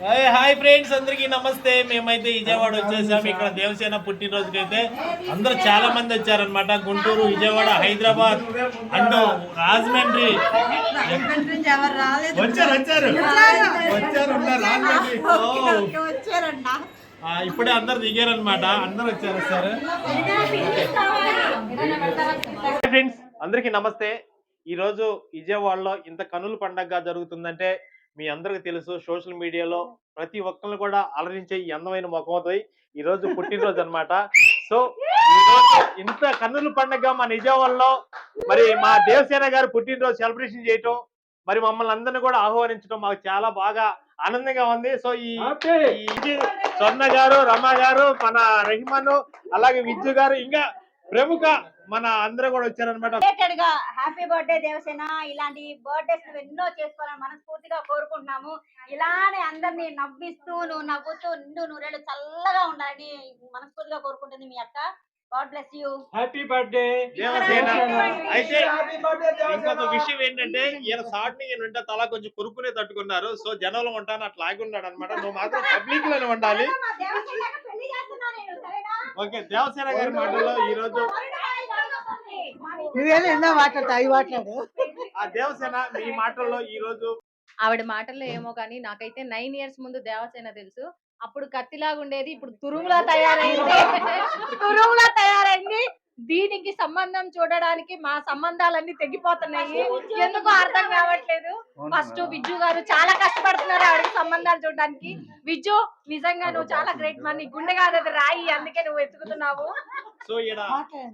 Hi hi friends అందరికీ నమస్తే. మేమైతే విజయవాడ వచ్చేసాం. ఇక్కడ దేవసేన పుట్టినరోజుకి అయితే అందరూ చాలా మంది వచ్చారనమాట గుంటూరు విజయవాడ హైదరాబాద్ అండ్ రాజమండ్రి. వచ్చారు వచ్చారు. వచ్చారు ఉన్నారు. రాజమండ్రి. ఓ. వచ్చారంట ఆ, ఇప్పుడే అందరు దిగారనమాట అందరు వచ్చారు సార్. ఫ్రెండ్స్ అందరికీ నమస్తే. ఈరోజు విజయవాడలో ఇంత కనుల పండగగా జరుగుతుందంటే మీ అందరికీ తెలుసు. సోషల్ మీడియాలో ప్రతి ఒక్కరిని కూడా అలరించే ఈ అందమైన ముఖంతో ఈ రోజు పుట్టినరోజు అన్నమాట. సో ఈ రోజు ఇంత కన్నుల పండగ మా విజయవాడలో మరి మా దేవసేన గారు పుట్టినరోజు సెలబ్రేషన్ చేయటం మరి మమ్మల్ని అందరిని కూడా ఆహ్వానించడం మాకు చాలా బాగా ఆనందంగా ఉంది. సో ఈ ఈ ఇది స్వర్ణ గారు రమ గారు మన రహిమన్ అలాగే విద్యు గారు ఇంకా ప్రముఖ మన అందరూ కూడా వచ్చారనమాట హ్యాపీ బర్త్డే దేవసేన. ఇలాంటి బర్త్డేస్ నువ్వు ఎన్నో చేసుకోవాలని మనస్ఫూర్తిగా కోరుకుంటున్నాము. ఇలానే అందరినీ నవ్విస్తూ నువ్వు నవ్వుతూ నిండు నూరేళ్ళు చల్లగా ఉండాలని మనస్ఫూర్తిగా కోరుకుంటుంది మీ అక్క. God bless you happy birthday Devasena. అయితే ఇంకొక విషయం ఏంటంటే ఈయన సాటిని ఈయన ఉంటే తల కొంచెం కొరుకునే తట్టుకున్నారు. సో జనంలో ఉంటాను అట్లా ఆగి ఉన్నాడు అనమాట నువ్వు మాత్రం పబ్లిక్లోనే ఉండాలి. ఓకే దేవసేన గారి మాటల్లో ఈ రోజు నువ్వేనా ఎన్నో మాట్లాడతా? అవి మాట్లాడు. ఆ దేవసేన మీ మాటల్లో ఈ రోజు ఆవిడ మాటల్లో ఏమో కానీ నాకైతే నైన్ ఇయర్స్ ముందు దేవసేన తెలుసు. అప్పుడు కత్తిలాగా ఉండేది ఇప్పుడు తురుములా తయారైంది. తురుములా తయారైంది. దీనికి సంబంధం చూడడానికి మా సంబంధాలన్నీ తెగిపోతున్నాయి. ఎందుకో అర్థం కావట్లేదు. ఫస్ట్ విజ్జు గారు చాలా కష్టపడుతున్నారు ఆవిడకి సంబంధాలు చూడడానికి. విజ్జు నిజంగా నువ్వు చాలా గ్రేట్ మరి నీ గుండె కాదు అది రాయి అందుకే నువ్వు ఎత్తుకుతున్నావు సో ఈడ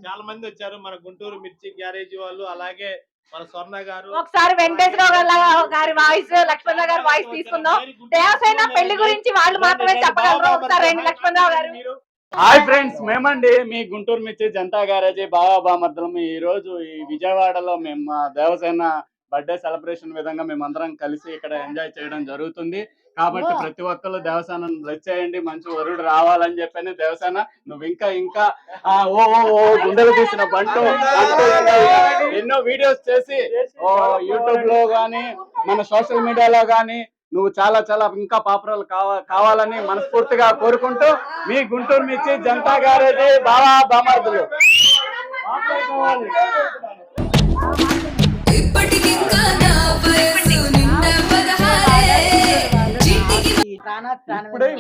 చాలా మంది వచ్చారు మన గుంటూరు మిర్చి గ్యారేజ్ వాళ్ళు అలాగే మన స్వర్ణ గారు. ఒకసారి వెంకటేశ్వరరావు గారి- గారి వాయిస్ లక్ష్మణరావు గారి వాయిస్ తీసుకుందాం. దేవసేన పెళ్ళి గురించి వాళ్ళు మాత్రమే చెప్పగలరు? ఒకసారి లక్ష్మణరావు గారు. హాయ్ ఫ్రెండ్స్ మేమండి మీ గుంటూరు మిర్చి జనతా గ్యారేజీ బాబా బామర్దలం. ఈ రోజు ఈ విజయవాడలో మేము దేవసేన బర్త్డే సెలబ్రేషన్ విధంగా మేమందరం కలిసి ఇక్కడ ఎంజాయ్ చేయడం జరుగుతుంది. కాబట్టి ప్రతి ఒక్కరు దేవసేన బ్లెస్ చేయండి మంచి వరుడు రావాలని చెప్పని దేవసేన నువ్వు ఇంకా ఇంకా ఆ, ఓ ఓ ఓ గుండెలు తీసిన బంటు ఎన్నో వీడియోస్ చేసి ఓ యూట్యూబ్లో గానీ మన సోషల్ మీడియాలో గానీ నువ్వు చాలా చాలా ఇంకా పాపులర్ కావా కావాలని మనస్ఫూర్తిగా కోరుకుంటూ మీ గుంటూరు మిర్చి జనతా గ్యారేజీ బావా బామర్దులు.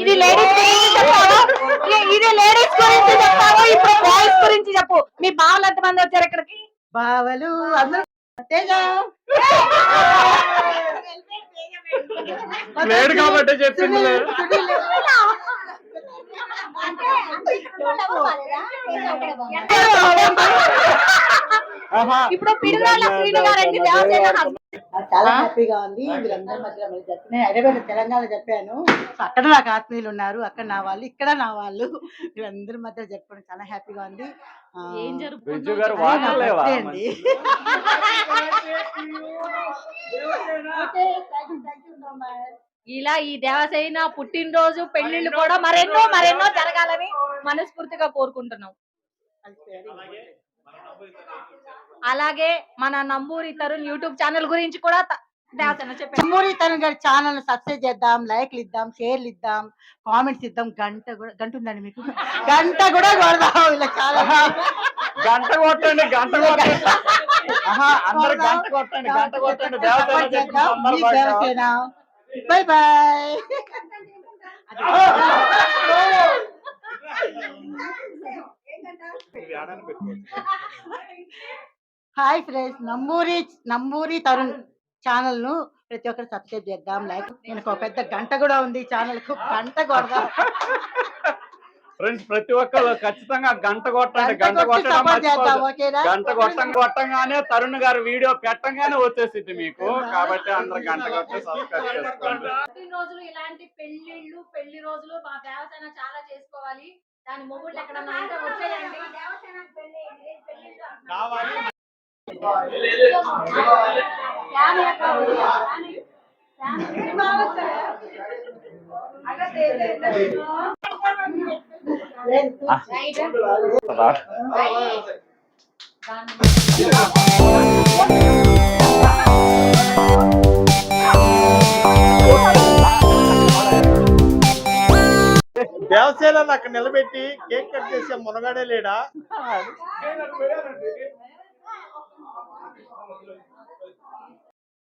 ఇది లేడీస్ గురించి ఇది లేడీస్ గురించి చెప్పావా ఇప్పుడు బాయ్స్ గురించి చెప్పు. మీ బావలు ఎంతమంది వచ్చారు ఇక్కడికి? బావలు అందరూ లేడు కాబట్టి చెప్పింది. ఆహా. ఇప్పుడు పిడుగాల శ్రీను గారండి దేవసేన husband. నాకు చాలా హ్యాపీగా ఉంది. వీళ్ళందరి మధ్యలో మరి చెప్పిన హైదరాబాద్ తెలంగాణ చెప్పాను. అక్కడ నాకు ఆత్మీయులు ఉన్నారు. అక్కడ నా వాళ్ళు ఇక్కడ నా వాళ్ళు. వీళ్ళందరి మధ్య చెప్పుకోవడం చాలా హ్యాపీగా ఉంది. ఏం జరుగుతుందో. ఇలా ఈ దేవసేన పుట్టినరోజు పెళ్ళిళ్ళు కూడా మరెన్నో మరెన్నో జరగాలని మనస్ఫూర్తిగా కోరుకుంటున్నాం. అలాగే మన నంబూరి తరుణ్ యూట్యూబ్ ఛానల్ గురించి కూడా త- దేవసేన చెప్పారు తమ్ముడి తన గారి ఛానల్ సబ్స్క్రైబ్ చేద్దాం లైక్లు ఇద్దాం షేర్లు ఇద్దాం కామెంట్స్ ఇద్దాం గంట కూడా గంట ఉందండి మీకు? గంట కూడా కొడదాం ఇలా చాలా గంట కొట్టండి గంట కొట్టండి. ఆహా, అందరు గంట కొట్టండి గంట కొట్టండి దేవసేన. Bye bye. పెట్టుకోవచ్చు. హాయ్ ఫ్రెండ్స్ నంబూరి నంబూరి తరుణ్ ఛానల్ను ప్రతి ఒక్కరు సబ్స్క్రైబ్ చేద్దాం. లైక్ నేను ఒక పెద్ద గంట కూడా ఉంది ఛానల్కు. గంట కొడదాం. ఫ్రెండ్స్ ప్రతి ఒక్కరు ఖచ్చితంగా గంట కొట్టండి. గంట గంట కొట్టి కొట్టడం గంట కొట్టం కొట్టంగానే తరుణ్ గారు వీడియో పెట్టంగానే వచ్చేసింది మీకు. కాబట్టి అందరు గంట కొట్టి సబ్స్క్రైబ్ చేసుకోండి. పుట్టినరోజులు ఇలాంటి పెళ్ళిళ్ళు పెళ్ళి రోజులు మా దేవసేన చాలా చేసుకోవాలి. దాని మొగుళ్ళు వచ్చేయండి. కావాలి. దేవసేనని అక్కడ నిలబెట్టి కేక్ కట్ చేసే మునగాడే లేడా?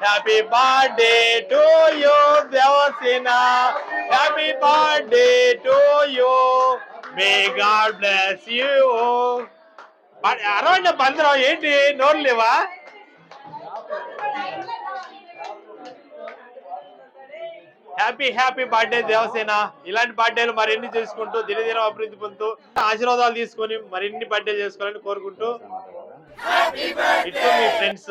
happy birthday to you Devasena happy birthday to you may God bless you అరవండి బందరం ఏంటి? నోరు లేవా? హ్యాపీ హ్యాపీ బర్త్డే దేవసేన ఇలాంటి బర్త్డేలు మరిన్ని చేసుకుంటూ దినదినం అభివృద్ధి పొందుతూ ఆశీర్వాదాలు తీసుకొని మరిన్ని బర్త్డే చేసుకోవాలని కోరుకుంటూ. ఇటు మీ ఫ్రెండ్స్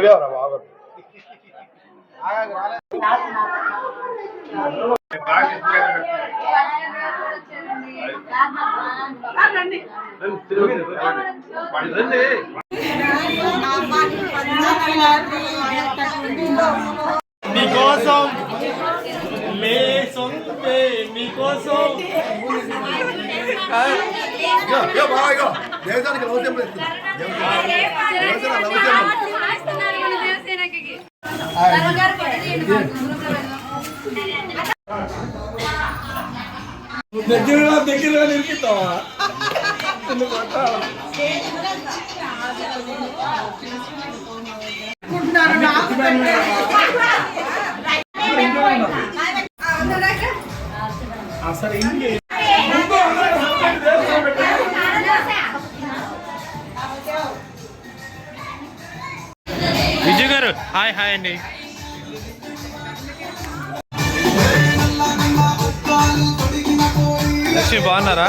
ఇప్పుడు నవ్వేవరా బాగా నీకోసం లే సొంతే దేవతానికి లవ్ సింబల్ ఇస్తుంది. దేవసేన. దగ్గరగా దగ్గరగా నిలిపిస్తావా అసలు ఇంకే? హాయ్ హాయ్ అండి లక్ష్మి బాగున్నారా